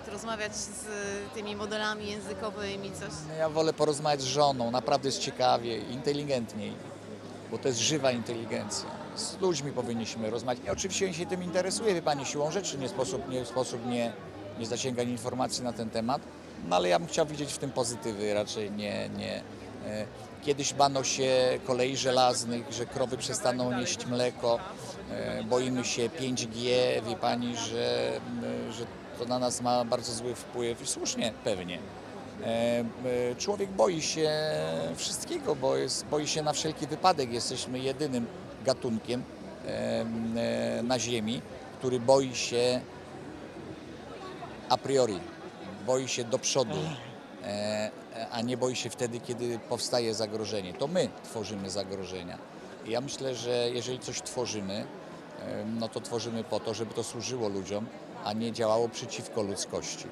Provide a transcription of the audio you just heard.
przykład rozmawiać z tymi modelami językowymi, coś? No Ja wolę porozmawiać z żoną, naprawdę jest ciekawiej, inteligentniej, bo to jest żywa inteligencja. Z ludźmi powinniśmy rozmawiać. I oczywiście ja się tym interesuje, wie Pani, siłą rzeczy, nie sposób nie, sposób nie, nie zasięgać informacji na ten temat, no ale ja bym chciał widzieć w tym pozytywy, raczej nie... nie Kiedyś bano się kolei żelaznych, że krowy przestaną nieść mleko. E, Boimy się 5G, wie Pani, że, m, że to na nas ma bardzo zły wpływ i słusznie pewnie. E, e, Człowiek boi się wszystkiego, bo jest, boi się na wszelki wypadek. Jesteśmy jedynym gatunkiem e, e, na Ziemi, który boi się a priori, boi się do przodu, e, a nie boi się wtedy, kiedy powstaje zagrożenie. To my tworzymy zagrożenia. I ja myślę, że jeżeli coś tworzymy, no to tworzymy po to, żeby to służyło ludziom, a nie działało przeciwko ludzkości.